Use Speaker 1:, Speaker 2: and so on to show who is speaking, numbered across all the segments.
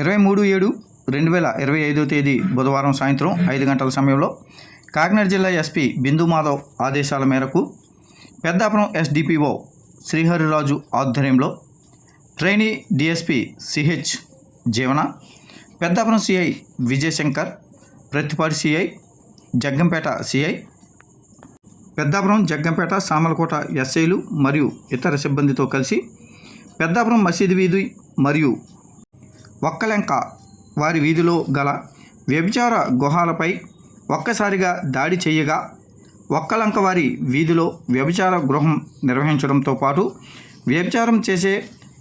Speaker 1: ఇరవై మూడు ఏడు రెండు వేల ఇరవై ఐదో తేదీ బుధవారం సాయంత్రం ఐదు గంటల సమయంలో కాకినాడ జిల్లా ఎస్పీ బిందు మాధవ్ ఆదేశాల మేరకు పెద్దాపురం ఎస్డిపిఓ శ్రీహరిరాజు ఆధ్వర్యంలో trainee DSP CH Jeevana Peddapuram CI Vijayashankar Pratipati CI Jaggampeta CI Peddapuram Jaggampeta Samalkota ఎస్ఐలు మరియు ఇతర సిబ్బందితో కలిసి పెద్దాపురం మసీదు వీధి మరియు ఒక్కలెంక వారి వీధిలో గల వ్యభిచార గుహాలపై ఒక్కసారిగా దాడి చేయగా ఒక్కలంక వారి వీధిలో వ్యభిచార గృహం నిర్వహించడంతో పాటు వ్యభిచారం చేసే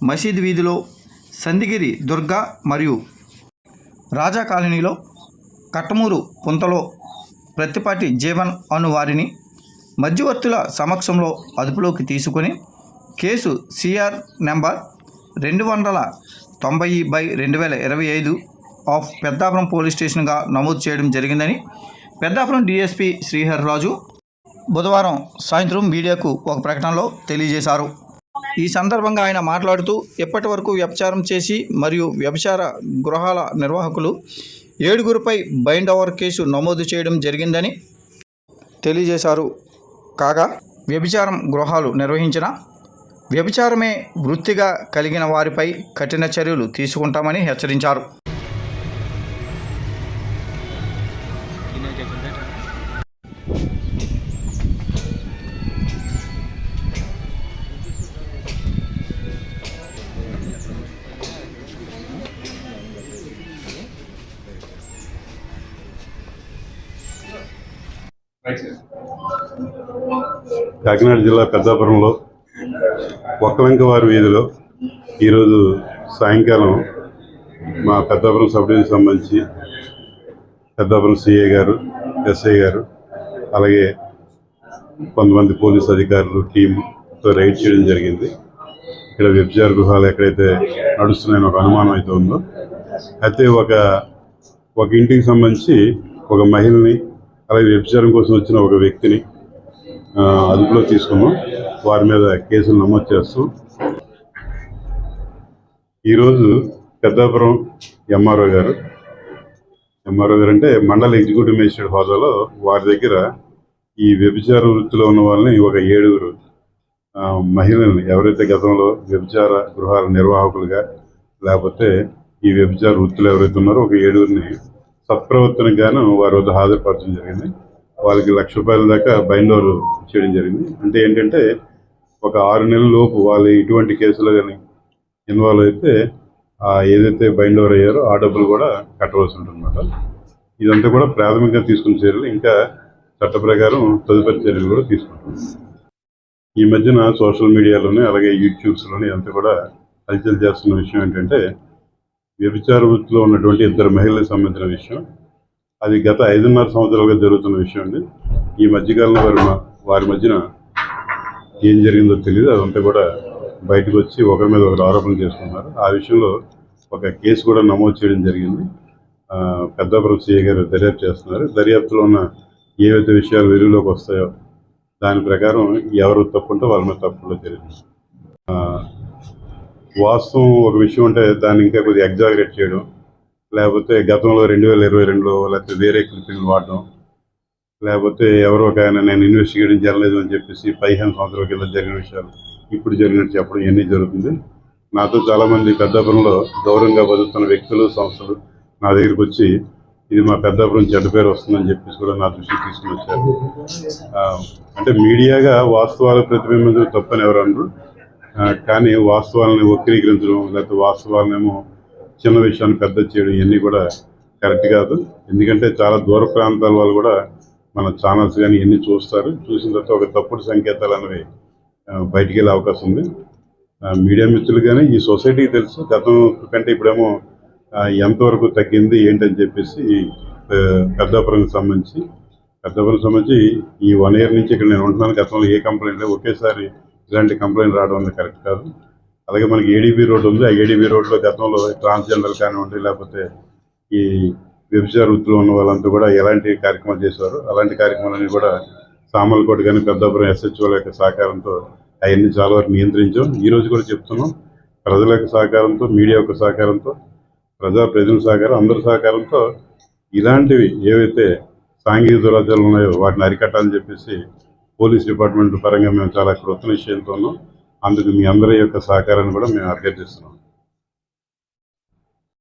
Speaker 1: మసీదు వీధిలో సందిగిరి దుర్గా మరియు రాజా కాలనీలో కట్టమూరు పుంతలో ప్రత్తిపాటి జీవన్ అను వారిని మధ్యవర్తుల సమక్షంలో అదుపులోకి తీసుకొని కేసు సిఆర్ నెంబర్ రెండు వందల తొంభై బై రెండు వేల ఇరవై ఐదు ఆఫ్ పెద్దాపురం పోలీస్ స్టేషన్గా నమోదు చేయడం జరిగిందని పెద్దాపురం డీఎస్పీ శ్రీహర్ రాజు బుధవారం సాయంత్రం మీడియాకు ఒక ప్రకటనలో తెలియజేశారు. ఈ సందర్భంగా ఆయన మాట్లాడుతూ ఇప్పటి వరకు వ్యభిచారం చేసి మరియు వ్యభిచార గృహాల నిర్వాహకులు ఏడుగురుపై బైండ్ ఓవర్ కేసు నమోదు చేయడం జరిగిందని తెలియజేశారు. కాగా వ్యభిచారం గృహాలు నిర్వహించిన వ్యభిచారమే వృత్తిగా కలిగిన వారిపై కఠిన చర్యలు తీసుకుంటామని హెచ్చరించారు.
Speaker 2: కాకినాడ జిల్లా పెద్దాపురంలో ఒక్కలంకవారి వీధిలో ఈరోజు సాయంకాలం మా పెద్దాపురం సబ్ డివిజన్ సంబంధించి పెద్దాపురం సిఐ గారు ఎస్ఐ గారు అలాగే కొంతమంది పోలీస్ అధికారులు టీంతో రైడ్ చేయడం జరిగింది. ఇక్కడ వ్యభిచార గృహాలు ఎక్కడైతే నడుస్తున్నాయని ఒక అనుమానం అయితే ఉందో అయితే ఒక ఒక ఇంటికి సంబంధించి ఒక మహిళని అలాగే వ్యభిచారం కోసం వచ్చిన ఒక వ్యక్తిని అదుపులో తీసుకున్నాం. వారి మీద కేసులు నమోదు చేస్తాం. ఈరోజు పెద్దాపురం ఎంఆర్ఓ గారు. ఎంఆర్ఓ గారు అంటే మండల ఎగ్జిక్యూటివ్ మేజిస్ట్రేట్ హోదాలో వారి దగ్గర ఈ వ్యభిచార వృత్తిలో ఉన్న వాళ్ళని ఒక ఏడుగురు మహిళల్ని ఎవరైతే గతంలో వ్యభిచార గృహాల నిర్వాహకులుగా లేకపోతే ఈ వ్యభిచార వృత్తులు ఎవరైతే ఉన్నారో ఒక ఏడుగురిని సత్ప్రవర్తనకు గాను వారి వద్ద హాజరుపరచడం జరిగింది. వాళ్ళకి లక్ష రూపాయల దాకా బైండ్ చేయడం జరిగింది. అంటే ఏంటంటే ఒక ఆరు నెలల లోపు వాళ్ళు ఇటువంటి కేసులో కానీ ఇన్వాల్వ్ అయితే ఏదైతే బైండ్ ఓవర్ అయ్యారో ఆ డబ్బులు కూడా కట్టవలసి ఉంటుందన్నమాట. ఇదంతా కూడా ప్రాథమికంగా తీసుకున్న చర్యలు ఇంకా చట్ట ప్రకారం తదుపరి చర్యలు కూడా తీసుకుంటాం. ఈ మధ్యన సోషల్ మీడియాలోనే అలాగే యూట్యూబ్స్లోనే ఇదంతా కూడా హల్చల్ చేస్తున్న విషయం ఏంటంటే వ్యభిచార వృత్తిలో ఉన్నటువంటి ఇద్దరు మహిళలకు సంబంధించిన విషయం అది గత ఐదున్నర సంవత్సరాలుగా జరుగుతున్న విషయం అండి. ఈ మధ్యకాలంలో వారి వారి మధ్యన ఏం జరిగిందో తెలియదు అదంతా కూడా బయటకు వచ్చి ఒకరి మీద ఒకరు ఆరోపణలు చేసుకున్నారు ఆ విషయంలో ఒక కేసు కూడా నమోదు చేయడం జరిగింది. ఆ, పెద్దాపురం సిఐ గారు దర్యాప్తు చేస్తున్నారు. దర్యాప్తులో ఉన్న ఏవైతే విషయాలు వెలుగులోకి వస్తాయో దాని ప్రకారం ఎవరు తప్పుంటే వాళ్ళ మీద తప్పులో జరిగింది. ఆ, వాస్తవం ఒక విషయం ఉంటే దాన్ని ఇంకా కొద్దిగా ఎగ్జాగరేట్ చేయడం లేకపోతే గతంలో రెండు వేల ఇరవై రెండులో లేకపోతే వేరే క్లిప్పింగ్ వాడడం లేకపోతే ఎవరో ఒక ఆయన నేను ఇన్వెస్టిగేషన్ జరగలేదు అని చెప్పేసి పదిహేను సంవత్సరాల కింద జరిగిన విషయాలు ఇప్పుడు జరిగినట్టు చెప్పడం ఇవన్నీ జరుగుతుంది. నాతో చాలామంది పెద్దాపురంలో గౌరవంగా బతుకుతున్న వ్యక్తులు సంస్థలు నా దగ్గరికి వచ్చి ఇది మా పెద్దాపురం చెడ్డ పేరు వస్తుందని చెప్పేసి కూడా నా దృష్టికి తీసుకుని వచ్చారు. అంటే మీడియాగా వాస్తవాలు ప్రతిబింబించడం తప్పని ఎవరు అనరు. కానీ వాస్తవాలని వక్రీకరించడం లేకపోతే వాస్తవాలనేమో చిన్న విషయాన్ని పెద్ద చేయడం ఇవన్నీ కూడా కరెక్ట్ కాదు. ఎందుకంటే చాలా దూర ప్రాంతాల వాళ్ళు కూడా మన ఛానల్స్ కానీ ఇవన్నీ చూస్తారు చూసిన తర్వాత ఒక తప్పుడు సంకేతాలు అనేవి బయటికి వెళ్ళే అవకాశం ఉంది. మీడియా మిత్రులు కానీ ఈ సొసైటీకి తెలుసు. గతం కంటే ఇప్పుడేమో ఎంతవరకు తగ్గింది ఏంటని చెప్పేసి ఆ, పెద్దాపురంకి సంబంధించి పెద్దాపురం సంబంధించి ఈ వన్ ఇయర్ నుంచి ఇక్కడ నేను ఉంటున్నాను. గతంలో ఏ కంప్లైంట్ లేదు ఒకేసారి ఇలాంటి కంప్లైంట్ రావడం అనేది కరెక్ట్ కాదు. అలాగే మనకి ఏడీబీ రోడ్ ఉంది. ఆ ఏడీబీ రోడ్లో గతంలో ట్రాన్స్జెండర్ కానివ్వండి లేకపోతే ఈ వ్యభిచార వృత్తిలో ఉన్న వాళ్ళంతా కూడా ఎలాంటి కార్యక్రమాలు చేశారు అలాంటి కార్యక్రమాలన్నీ కూడా సామలకోట కానీ పెద్దాపురం ఎస్హెచ్ఓల యొక్క సహకారంతో అవన్నీ చాలా వరకు నియంత్రించాం. ఈ రోజు కూడా చెప్తున్నాం ప్రజల యొక్క సహకారంతో మీడియా యొక్క సహకారంతో ప్రజా ప్రజల సహకారం అందరి సహకారంతో ఇలాంటివి ఏవైతే సాంఘిక దురాచారాలు ఉన్నాయో వాటిని అరికట్టాలని చెప్పేసి పోలీస్ డిపార్ట్మెంట్ పరంగా మేము చాలా కృతనిశ్చయంతో ఉన్నాం. అందుకు మీ అందరి యొక్క సహకారాన్ని కూడా మేము అభ్యర్థిస్తున్నాం.